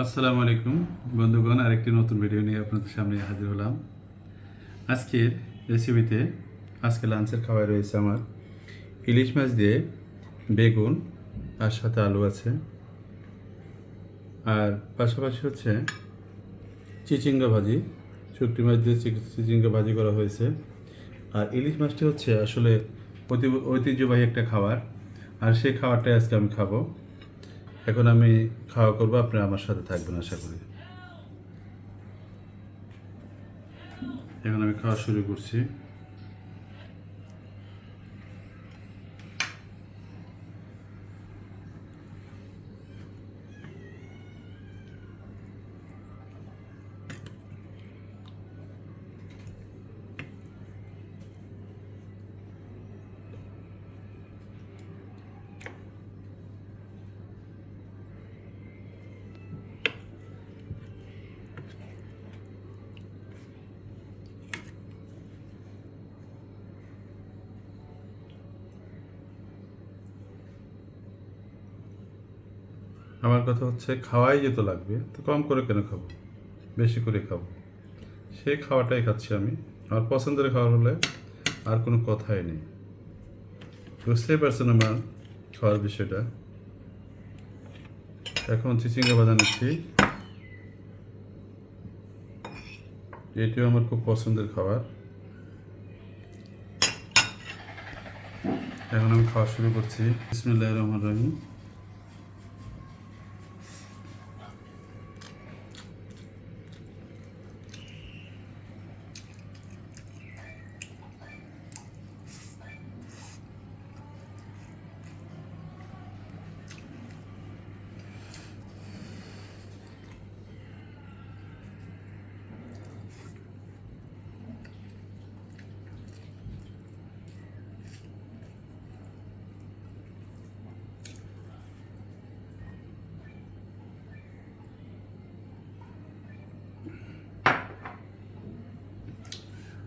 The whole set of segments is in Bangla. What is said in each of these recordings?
আসসালামু আলাইকুম বন্ধুগণ, আরেকটি নতুন ভিডিও নিয়ে আপনাদের সামনে হাজির হলাম। আজকের রেসিপিতে আজকে লাঞ্চের খাবার রয়েছে আমার। ইলিশ মাছ দিয়ে বেগুন, তার সাথে আলু আছে। আর পাশাপাশি হচ্ছে চিচিঙ্গা ভাজি শুকটি মাছ দিয়ে চিচিঙ্গা ভাজি করা হয়েছে। আর ইলিশ মাছটি হচ্ছে আসলে ঐতিহ্যবাহী একটা খাবার। আর সেই খাবারটাই আজকে আমি খাব। এখন আমি খাওয়া করব, আপনি আমার সাথে থাকবেন আশা করি। এখন আমি খাওয়া শুরু করছি। আমার কথা হচ্ছে খাওয়াই যেত লাগবে, তো কম করে কেন খাব? বেশি করে খাব। সেই খাওয়াটাই খাচ্ছি আমি। আমার পছন্দের খাবার হলে আর কোনো কথাই নেই। বুঝতেই পারছেন আমার খাওয়ার বিষয়টা। এখন চিচিঙ্গা বাজা নিচ্ছি। এটিও আমার খুব পছন্দের খাবার। এখন আমি খাওয়া শুরু করছি। বিসমুল্লাহ রহমান রহিম।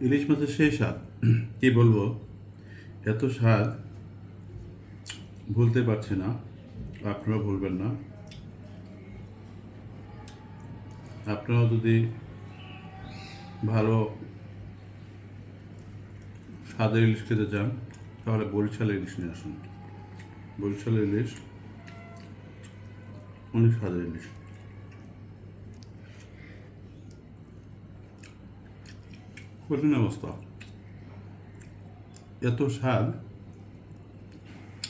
ইলিশ মাছের সেই স্বাদ, কি বলব? এত স্বাদ, ভুলতে পারছি না আপনারা ভুলবেন না। আপনারাও যদি ভালো স্বাদের ইলিশ খেতে চান, তাহলে বরিশালের ইলিশ নিয়ে আসুন। বরিশালের ইলিশ অনেক স্বাদের ইলিশ। কঠিন অবস্থা। এত স্বাদ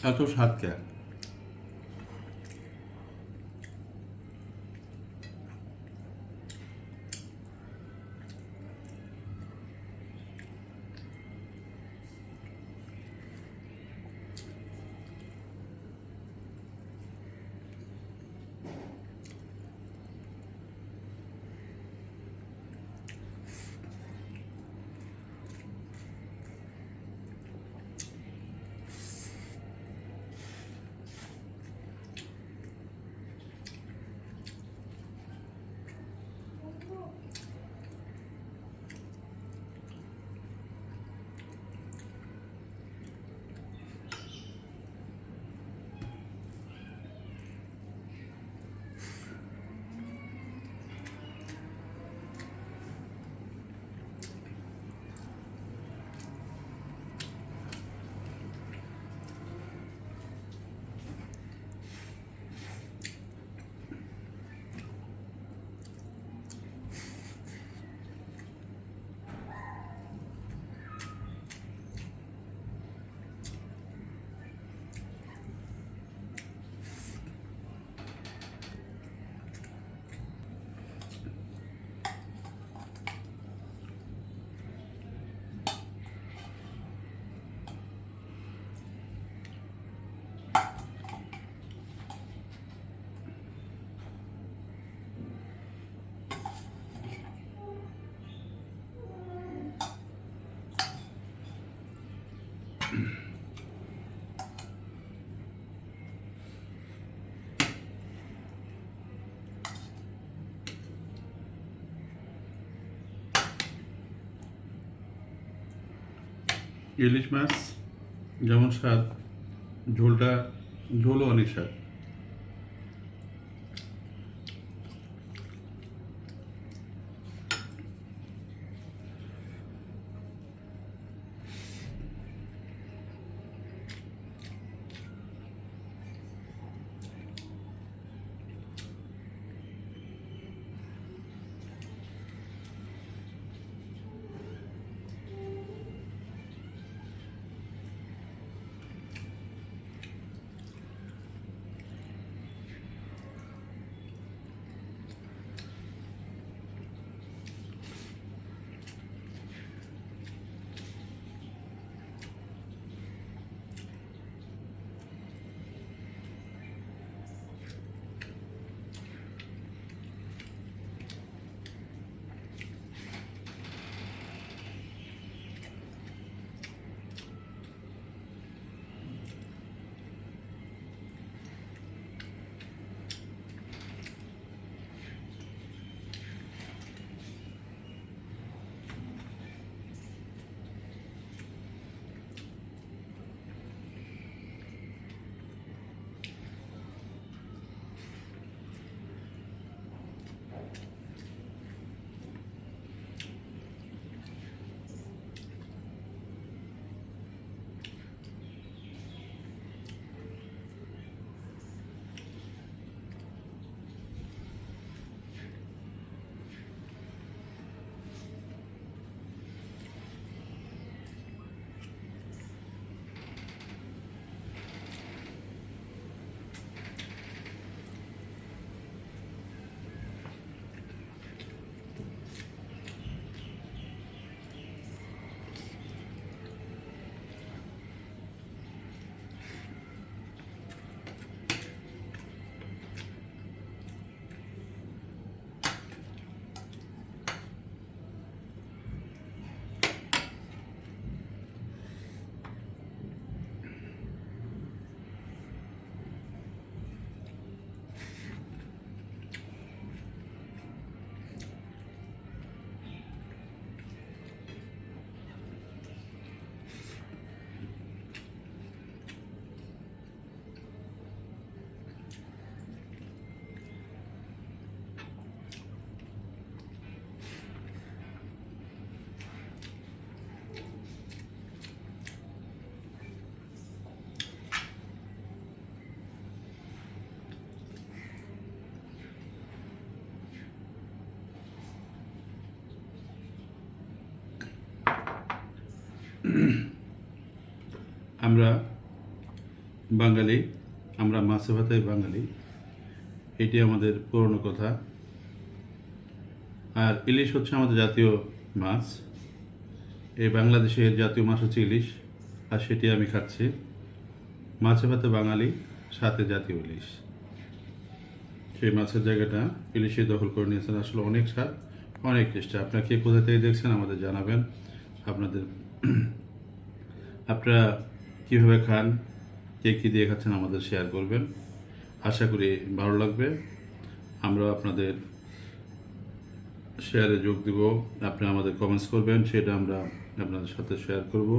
এত স্বাদ কে? ইলিশ মাছ যেমন স্বাদ ঝোলটা ঝোলও অনেক স্বাদ। আমরা বাঙালি, আমরা মাছে ভাতায় বাঙালি। এটি আমাদের পুরনো কথা। আর ইলিশ হচ্ছে আমাদের জাতীয় মাছ। এই বাংলাদেশের জাতীয় মাছ হচ্ছে ইলিশ, আর সেটি আমি খাচ্ছি। মাছে ভাতে বাঙালি, সাথে জাতীয় ইলিশ। সেই মাছের জায়গাটা ইলিশে দখল করে নিয়েছেন। আসলে অনেক স্বাদ, অনেক টেস্টি। আপনারা কে কোথা থেকে দেখছেন আমাদের জানাবেন। আপনাদের আপনারা কীভাবে খান, কে কী দিয়ে খাচ্ছেন আমাদের শেয়ার করবেন। আশা করি ভালো লাগবে। আমরা আপনাদের শেয়ারে যোগ দিব। আপনি আমাদের কমেন্টস করবেন, সেটা আমরা আপনাদের সাথে শেয়ার করব।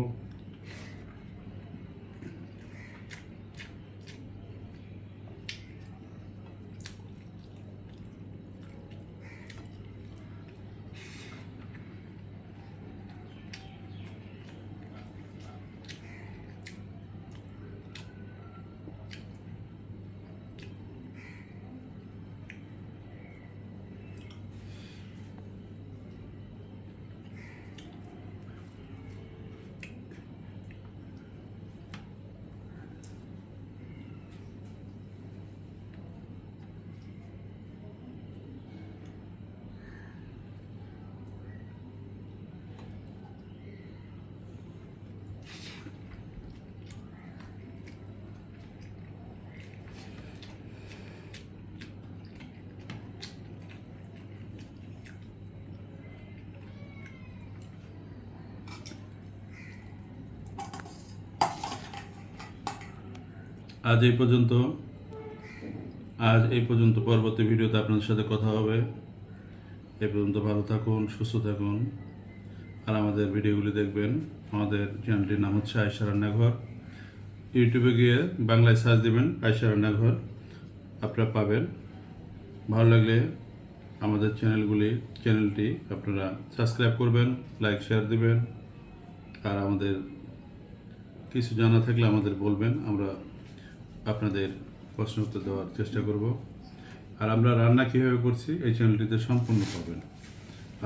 আজ এই পর্যন্ত। আজ এই পর্যন্ত পরবর্তী ভিডিওতে আপনাদের সাথে কথা হবে। এই পর্যন্ত ভালো থাকুন, সুস্থ থাকুন। আর আমাদের ভিডিওগুলি দেখবেন। আমাদের চ্যানেলটির নাম হচ্ছে আয়সা রান্নাঘর। ইউটিউবে গিয়ে বাংলায় সার্চ দেবেন আয়সা রান্নাঘর। আপনারা পাবেন। ভালো লাগলে আমাদের চ্যানেলগুলি, চ্যানেলটি আপনারা সাবস্ক্রাইব করবেন, লাইক, শেয়ার দেবেন। আর আমাদের কিছু জানা থাকলে আমাদের বলবেন, আমরা আপনাদের প্রশ্ন উত্তর দেওয়ার চেষ্টা করব। আর আমরা রান্না কীভাবে করছি এই চ্যানেলটিতে সম্পূর্ণ পাবেন।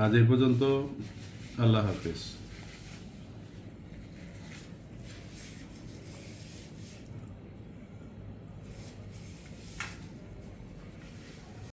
আজ এই পর্যন্ত, আল্লাহ হাফিজ।